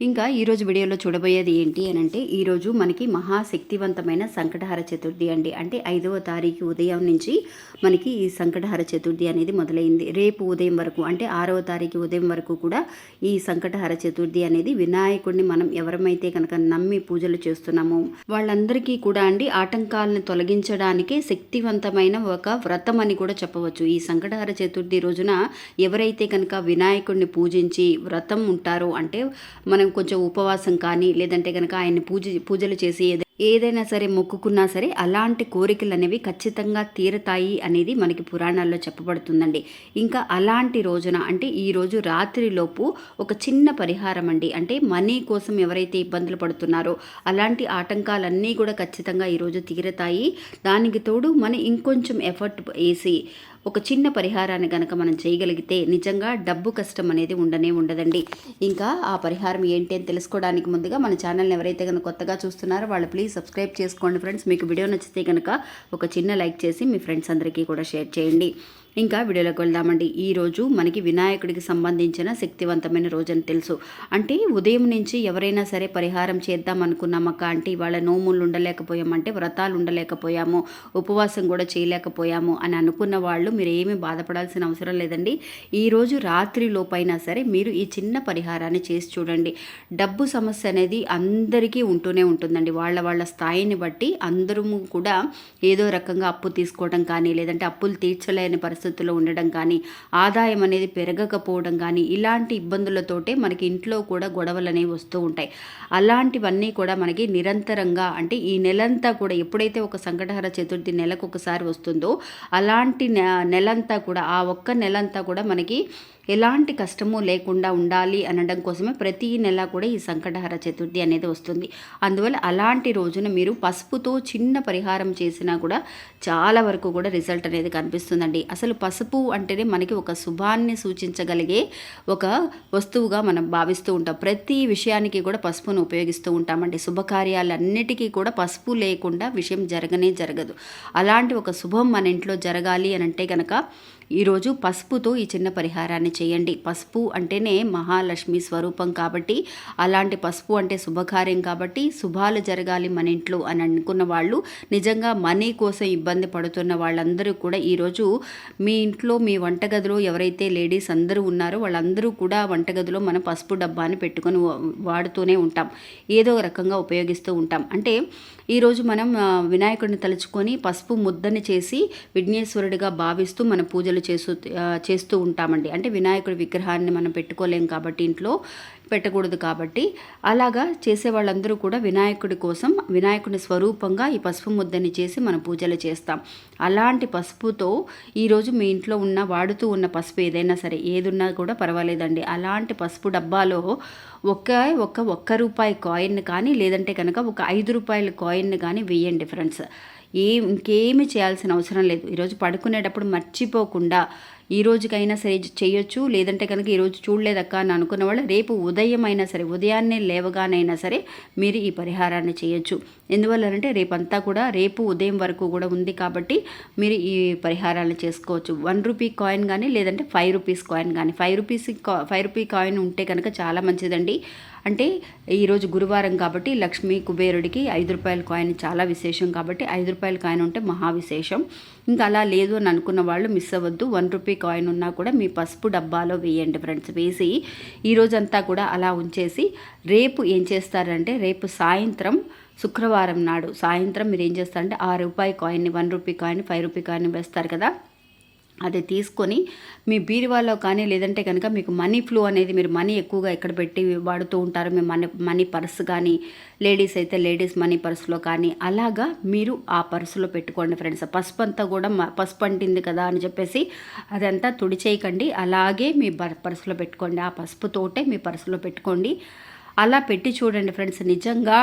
ఇంకా ఈరోజు వీడియోలో చూడబోయేది ఏంటి అని అంటే ఈరోజు మనకి మహాశక్తివంతమైన సంకటహార చతుర్థి అండి. అంటే ఐదవ తారీఖు ఉదయం నుంచి మనకి ఈ సంకటహార చతుర్థి అనేది మొదలైంది. రేపు ఉదయం వరకు అంటే ఆరవ తారీఖు ఉదయం వరకు కూడా ఈ సంకటహార చతుర్థి అనేది వినాయకుడిని మనం ఎవరమైతే కనుక నమ్మి పూజలు చేస్తున్నామో వాళ్ళందరికీ కూడా అండి ఆటంకాలను తొలగించడానికే శక్తివంతమైన ఒక వ్రతం అని కూడా చెప్పవచ్చు. ఈ సంకటహార చతుర్థి రోజున ఎవరైతే కనుక వినాయకుడిని పూజించి వ్రతం ఉంటారో అంటే మనం కొంచెం ఉపవాసం కానీ లేదంటే కనుక ఆయన్ని పూజ పూజలు చేసి ఏదైనా సరే మొక్కుకున్నా సరే అలాంటి కోరికలు అనేవి ఖచ్చితంగా తీరతాయి అనేది మనకి పురాణాల్లో చెప్పబడుతుందండి. ఇంకా అలాంటి రోజున అంటే ఈ రోజు రాత్రిలోపు ఒక చిన్న పరిహారం అండి. అంటే మనీ కోసం ఎవరైతే ఇబ్బందులు పడుతున్నారో అలాంటి ఆటంకాలన్నీ కూడా ఖచ్చితంగా ఈరోజు తీరతాయి. దానికి తోడు మనం ఇంకొంచెం ఎఫర్ట్ వేసి ఒక చిన్న పరిహారాన్ని కనుక మనం చేయగలిగితే నిజంగా డబ్బు కష్టం అనేది ఉండనే ఉండదండి. ఇంకా ఆ పరిహారం ఏంటి అని తెలుసుకోవడానికి ముందుగా మన ఛానల్ని ఎవరైతే కనుక కొత్తగా చూస్తున్నారో వాళ్ళు ప్లీజ్ సబ్స్క్రైబ్ చేసుకోండి ఫ్రెండ్స్. మీకు వీడియో నచ్చితే కనుక ఒక చిన్న లైక్ చేసి మీ ఫ్రెండ్స్ అందరికీ కూడా షేర్ చేయండి. ఇంకా వీడియోలోకి వెళ్దామండి. ఈరోజు మనకి వినాయకుడికి సంబంధించిన శక్తివంతమైన రోజు అని తెలుసు. అంటే ఉదయం నుంచి ఎవరైనా సరే పరిహారం చేద్దాం అనుకున్నామక్క అంటే ఇవాళ నోములు ఉండలేకపోయామంటే వ్రతాలు ఉండలేకపోయాము ఉపవాసం కూడా చేయలేకపోయాము అని అనుకున్న వాళ్ళు మీరు ఏమీ బాధపడాల్సిన అవసరం లేదండి. ఈరోజు రాత్రి లోపైనా సరే మీరు ఈ చిన్న పరిహారాన్ని చేసి చూడండి. డబ్బు సమస్య అనేది అందరికీ ఉంటూనే ఉంటుందండి. వాళ్ళ వాళ్ళ స్థాయిని బట్టి అందరూ కూడా ఏదో రకంగా అప్పు తీసుకోవడం కానీ లేదంటే అప్పులు తీర్చలేని పరిస్థితి పరిస్థితుల్లో ఉండడం కానీ ఆదాయం అనేది పెరగకపోవడం కానీ ఇలాంటి ఇబ్బందులతోటే మనకి ఇంట్లో కూడా గొడవలు అనేవి వస్తూ ఉంటాయి. అలాంటివన్నీ కూడా మనకి నిరంతరంగా అంటే ఈ నెలంతా కూడా ఎప్పుడైతే ఒక సంకటహర చతుర్థి నెలకు ఒకసారి వస్తుందో అలాంటి నె- నెలంతా కూడా ఆ ఒక్క నెలంతా కూడా మనకి ఎలాంటి కష్టము లేకుండా ఉండాలి అనడం కోసమే ప్రతి నెల కూడా ఈ సంకటహర చతుర్థి అనేది వస్తుంది. అందువల్ల అలాంటి రోజున మీరు పసుపుతో చిన్న పరిహారం చేసినా కూడా చాలా వరకు కూడా రిజల్ట్ అనేది కనిపిస్తుందండి. అసలు పసుపు అంటేనే మనకి ఒక శుభాన్ని సూచించగలిగే ఒక వస్తువుగా మనం భావిస్తూ ఉంటాం. ప్రతి విషయానికి కూడా పసుపును ఉపయోగిస్తూ ఉంటామండి. శుభకార్యాలన్నిటికీ కూడా పసుపు లేకుండా విషయం జరగనే జరగదు. అలాంటి ఒక శుభం మన ఇంట్లో జరగాలి అని అంటే కనుక ఈరోజు పసుపుతో ఈ చిన్న పరిహారాన్ని చేయండి. పసుపు అంటేనే మహాలక్ష్మి స్వరూపం కాబట్టి అలాంటి పసుపు అంటే శుభకార్యం కాబట్టి శుభాలు జరగాలి మన ఇంట్లో అని అనుకున్న వాళ్ళు నిజంగా మనీ కోసం ఇబ్బంది పడుతున్న వాళ్ళందరూ కూడా ఈరోజు మీ ఇంట్లో మీ వంటగదిలో ఎవరైతే లేడీస్ అందరూ ఉన్నారో వాళ్ళందరూ కూడా వంటగదిలో మనం పసుపు డబ్బాని పెట్టుకొని వాడుతూనే ఉంటాం. ఏదో రకంగా ఉపయోగిస్తూ ఉంటాం. అంటే ఈరోజు మనం వినాయకుడిని తలుచుకొని పసుపు ముద్దని చేసి విఘ్నేశ్వరుడిగా భావిస్తూ మన పూజలు చేస్తూ చేస్తూ ఉంటామండి. అంటే వినాయకుడి విగ్రహాన్ని మనం పెట్టుకోలేం కాబట్టి ఇంట్లో పెట్టకూడదు కాబట్టి. అలాగా చేసే వాళ్ళందరూ కూడా వినాయకుడి కోసం వినాయకుడి స్వరూపంగా ఈ పసుపు ముద్దని చేసి మనం పూజలు చేస్తాం. అలాంటి పసుపుతో ఈరోజు మీ ఇంట్లో ఉన్న వాడుతూ ఉన్న పసుపు ఏదైనా సరే ఏదున్నా కూడా పర్వాలేదండి. అలాంటి పసుపు డబ్బాలో ఒక్క ఒక్క ఒక్క రూపాయి కాయిన్ కానీ లేదంటే కనుక ఒక ఐదు రూపాయల కాయిన్ కానీ వేయండి ఫ్రెండ్స్. ఏ ఇంకేమి చేయాల్సిన అవసరం లేదు. ఈరోజు పడుకునేటప్పుడు మర్చిపోకుండా కాకుండా ఈ రోజుకైనా సరే చేయొచ్చు. లేదంటే కనుక ఈరోజు చూడలేదక్క అని అనుకున్న వాళ్ళు రేపు ఉదయం అయినా సరే ఉదయాన్నే లేవగానైనా సరే మీరు ఈ పరిహారాన్ని చేయొచ్చు. ఎందువల్లనంటే రేపంతా కూడా రేపు ఉదయం వరకు కూడా ఉంది కాబట్టి మీరు ఈ పరిహారాన్ని చేసుకోవచ్చు. వన్ రూపీ కాయిన్ కానీ లేదంటే ఫైవ్ రూపీస్ కాయిన్ కానీ five rupees five rupee coin ఉంటే కనుక చాలా మంచిదండి. అంటే ఈరోజు గురువారం కాబట్టి లక్ష్మీ కుబేరుడికి ఐదు రూపాయల కాయిన్ చాలా విశేషం కాబట్టి ఐదు రూపాయల కాయిన్ ఉంటే మహా విశేషం. ఇంకా అలా లేదు అని అనుకున్న వాళ్ళు మిస్ అవ్వద్దు. వన్ రూపీ కాయిన్ ఉన్నా కూడా మీ పసుపు డబ్బాలో వేయండి ఫ్రెండ్స్. వేసి ఈ రోజంతా కూడా అలా ఉంచేసి రేపు ఏం చేస్తారంటే రేపు సాయంత్రం శుక్రవారం నాడు సాయంత్రం మీరు ఏం చేస్తారంటే ఆ రూపాయి కాయిన్ని one rupee coin five rupee coin వేస్తారు కదా. అది తీసుకొని మీ బీరువాలో కానీ లేదంటే కనుక మీకు మనీ ఫ్లో అనేది మీరు మనీ ఎక్కువగా ఎక్కడ పెట్టి వాడుతూ ఉంటారు మీ మనీ మనీ పర్స్ కానీ లేడీస్ అయితే లేడీస్ మనీ పర్సులో కానీ అలాగా మీరు ఆ పర్సులో పెట్టుకోండి ఫ్రెండ్స్. పసుపు అంతా కూడా పసుపు అంటింది కదా అని చెప్పేసి అదంతా తుడిచేయకండి. అలాగే మీ పర్సులో పెట్టుకోండి. ఆ పసుపుతోటే మీ పర్సులో పెట్టుకోండి. అలా పెట్టి చూడండి ఫ్రెండ్స్. నిజంగా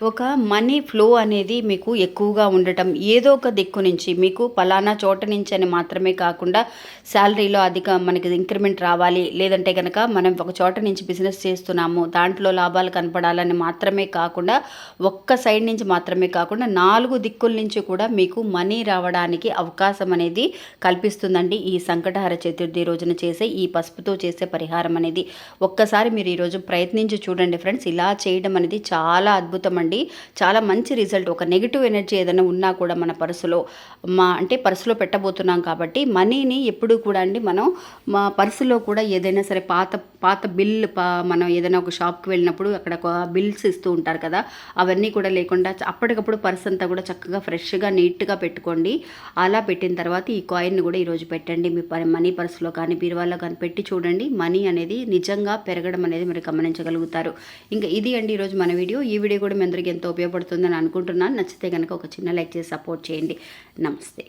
ఒక మనీ ఫ్లో అనేది మీకు ఎక్కువగా ఉండటం ఏదో ఒక దిక్కు నుంచి మీకు పలానా చోట నుంచి అని మాత్రమే కాకుండా శాలరీలో అధిక మనకి ఇంక్రిమెంట్ రావాలి లేదంటే కనుక మనం ఒక చోట నుంచి బిజినెస్ చేస్తున్నాము దాంట్లో లాభాలు కనపడాలని మాత్రమే కాకుండా ఒక్క సైడ్ నుంచి మాత్రమే కాకుండా నాలుగు దిక్కుల నుంచి కూడా మీకు మనీ రావడానికి అవకాశం అనేది కల్పిస్తుందండి ఈ సంకటహార చతుర్థి రోజున చేసే ఈ పసుపుతో చేసే పరిహారం అనేది. ఒక్కసారి మీరు ఈరోజు ప్రయత్నించి చూడండి ఫ్రెండ్స్ ఇలా చేయడం అనేది చాలా అద్భుతం అండి. చాలా మంచి రిజల్ట్. ఒక నెగిటివ్ ఎనర్జీ ఏదైనా ఉన్నా కూడా మన పర్సులో మా అంటే పర్సులో పెట్టబోతున్నాం కాబట్టి మనీని ఎప్పుడు కూడా అండి మనం మా పర్సులో కూడా ఏదైనా సరే పాత పాత బిల్ పా మనం ఏదైనా ఒక షాప్కి వెళ్ళినప్పుడు అక్కడ ఒక బిల్స్ ఇస్తూ ఉంటారు కదా అవన్నీ కూడా లేకుండా అప్పటికప్పుడు పర్స్ అంతా కూడా చక్కగా ఫ్రెష్గా నీట్గా పెట్టుకోండి. అలా పెట్టిన తర్వాత ఈ కాయిన్ కూడా ఈరోజు పెట్టండి. మీ మనీ పర్సులో కానీ బీరువాలో కానీ పెట్టి చూడండి. మనీ అనేది నిజంగా పెరగడం అనేది మీరు గమనించగలుగుతారు. ఇంకా ఇది అండి ఈరోజు మన వీడియో. ఈ వీడియో కూడా మీ అందరికీ ఎంతో ఉపయోగపడుతుందని అనుకుంటున్నాను. నచ్చితే కనుక ఒక చిన్న లైక్ చేసి సపోర్ట్ చేయండి. నమస్తే.